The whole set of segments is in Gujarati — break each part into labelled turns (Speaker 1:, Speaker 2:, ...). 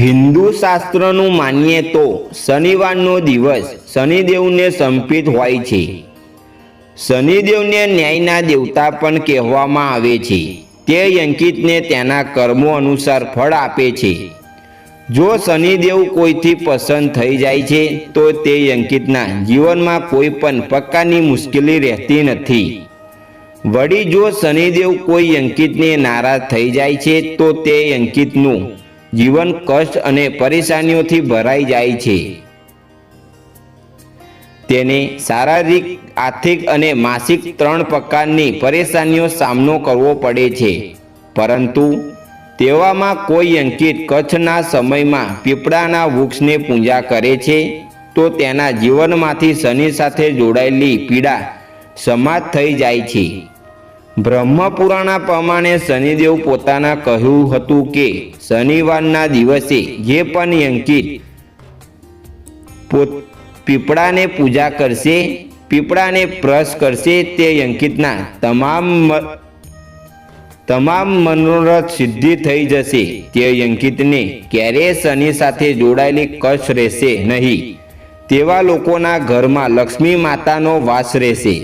Speaker 1: હિન્દુ શાસ્ત્રનું માનીએ તો શનિવારનો દિવસ શનિદેવને સમર્પિત હોય છે. શનિદેવને ન્યાયના દેવતા પણ કહેવામાં આવે છે. તે અંકિતને તેના કર્મો અનુસાર ફળ આપે છે. જો શનિદેવ કોઈથી પસંદ થઈ જાય છે, તો તે અંકિતના જીવનમાં કોઈ પણ પ્રકારની મુશ્કેલી રહેતી નથી. વળી જો શનિદેવ કોઈ અંકિતને નારાજ થઈ જાય છે, તો તે અંકિતનું જીવન કષ્ટ અને પરેશાનીઓથી ભરાઈ જાય છે. તેને શારીરિક, આર્થિક અને માનસિક ત્રણ પ્રકારની પરેશાનીઓ સામનો કરવો પડે છે. પરંતુ તેવામાં કોઈ અંકિત કચ્છના સમયમાં પીપળાના વૃક્ષને પૂજા કરે છે, તો તેના જીવનમાંથી શનિ સાથે જોડાયેલી પીડા સમાપ્ત થઈ જાય છે. બ્રહ્મપુરાણા પ્રમાણે શનિદેવ પોતાના કહ્યું હતું કે, શનિવારના દિવસે જે પણ અંકિત પીપળાને પૂજા કરશે, પીપળાને પ્રશ કરશે તે અંકિતના તમામ તમામ મનોરથ સિદ્ધિ થઈ જશે. તે અંકિતને ક્યારેય શનિ સાથે જોડાયેલી કચ્છ રહેશે નહીં. તેવા લોકોના ઘરમાં લક્ષ્મી માતાનો વાસ રહેશે.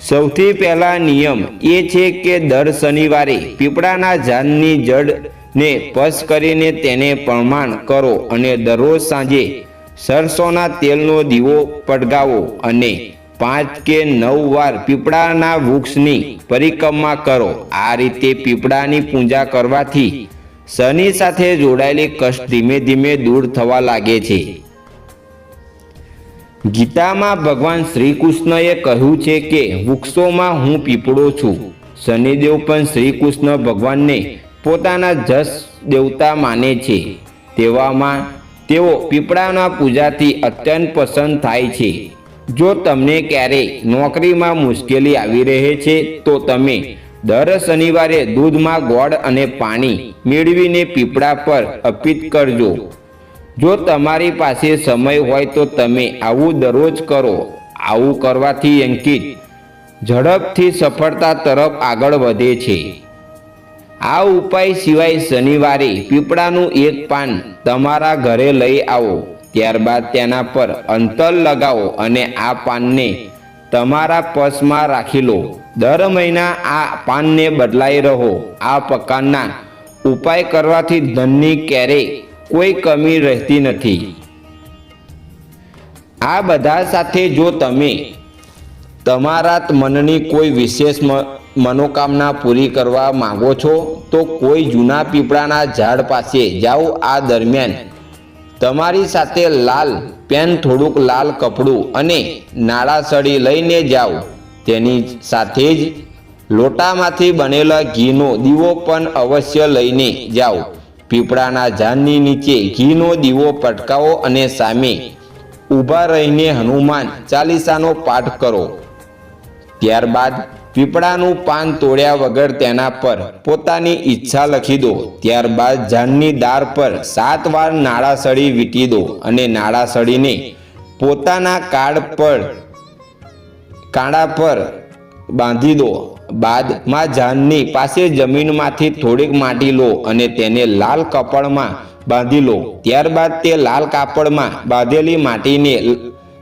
Speaker 1: સૌથી પહેલા નિયમ એ છે કે દર શનિવારે પીપળાના ઝાડની જડને પશ કરીને તેને પ્રમાણ કરો અને દરરોજ સાંજે સરસોના તેલનો દીવો પડગાવો અને પાંચ કે નવ વાર પીપળાના વૃક્ષની પરિક્રમા કરો. આ રીતે પીપળાની પૂજા કરવાથી શનિ સાથે જોડાયેલી કષ્ટ ધીમે ધીમે દૂર થવા લાગે છે. ગીતામાં ભગવાન શ્રી કૃષ્ણએ કહ્યું છે કે, વૃક્ષોમાં હું પીપળો છું. શનિદેવ પણ શ્રી કૃષ્ણ ભગવાનને પોતાના જસ દેવતા માને છે. તેવામાં તેઓ પીપળાના પૂજાથી અત્યંત પસંદ થાય છે. જો તમને ક્યારેય નોકરીમાં મુશ્કેલી આવી રહે છે, તો તમે દર શનિવારે દૂધમાં ગોળ અને પાણી મેળવીને પીપળા પર અર્પિત કરજો. જો તમારી પાસે સમય હોય તો તમે આવું દરરોજ કરો. આવું કરવાથી અંકિત. ઝડપથી સફળતા તરફ આગળ વધે છે. આ ઉપાય સિવાય શનિવારે પીપળાનું એક પાન તમારા ઘરે લઈ આવો. ત્યારબાદ તેના પર અંતર લગાવો અને આ પાનને તમારા પર્સમાં રાખી લો. દર મહિના આ પાનને બદલાઈ રહો. આ પ્રકારના ઉપાય કરવાથી ધનની ક્યારેય કોઈ કમી રહેતી નથી. આ બધા સાથે જો તમે તમારા મનની કોઈ વિશેષ મનોકામના પૂરી કરવા માંગો છો, તો કોઈ જૂના પીપળાના ઝાડ પાસે જાઓ. આ દરમિયાન તમારી સાથે લાલ પેન, થોડુંક લાલ કપડું અને નાળાસળી લઈને જાઓ. તેની સાથે જ લોટામાંથી બનેલા ઘીનો દીવો પણ અવશ્ય લઈને જાઓ. પીપળાના ઝાડની નીચે ઘીનો દીવો પટકાવો અને સામે ઊભા રહીને હનુમાન ચાલીસાનો પાઠ કરો. ત્યારબાદ પીપળાનું પાન તોડ્યા વગર તેના પર પોતાની ઈચ્છા લખી દો. ત્યારબાદ ઝાડની દાર પર સાત વાર નાળાસળી વીંટી દો અને નાળાસળીને પોતાના કાળ પર, કાંડા પર બાંધી દો. બાદમાં જાનની પાસે જમીનમાંથી થોડીક માટી લો અને તેને લાલ કપડમાં બાંધી લો. ત્યારબાદ તે લાલ કાપડમાં બાંધેલી માટીને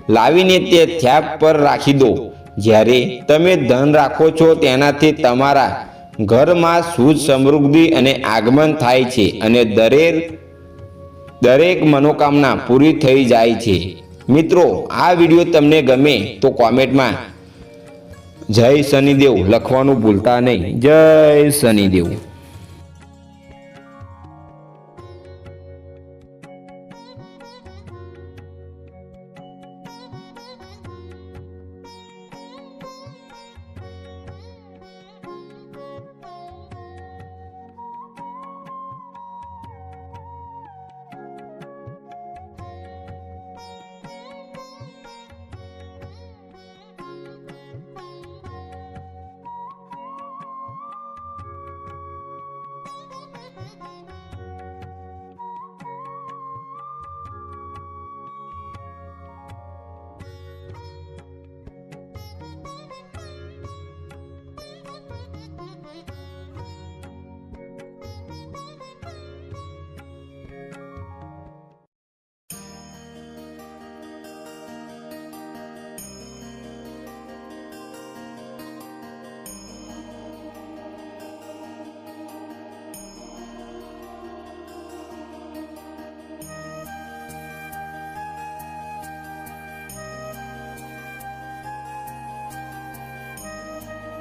Speaker 1: લાવીને તે થ્યાપ પર રાખી દો. જ્યારે તમે ધન રાખો છો તેનાથી તમારા ઘરમાં સુખ સમૃદ્ધિ અને આગમન થાય છે અને દરેક દરેક મનોકામના પૂરી થઈ જાય છે. મિત્રો, આ વીડિયો તમને ગમે તો કોમેન્ટમાં જય શનિદેવ લખવાનું ભૂલતા નહીં. જય શનિદેવ.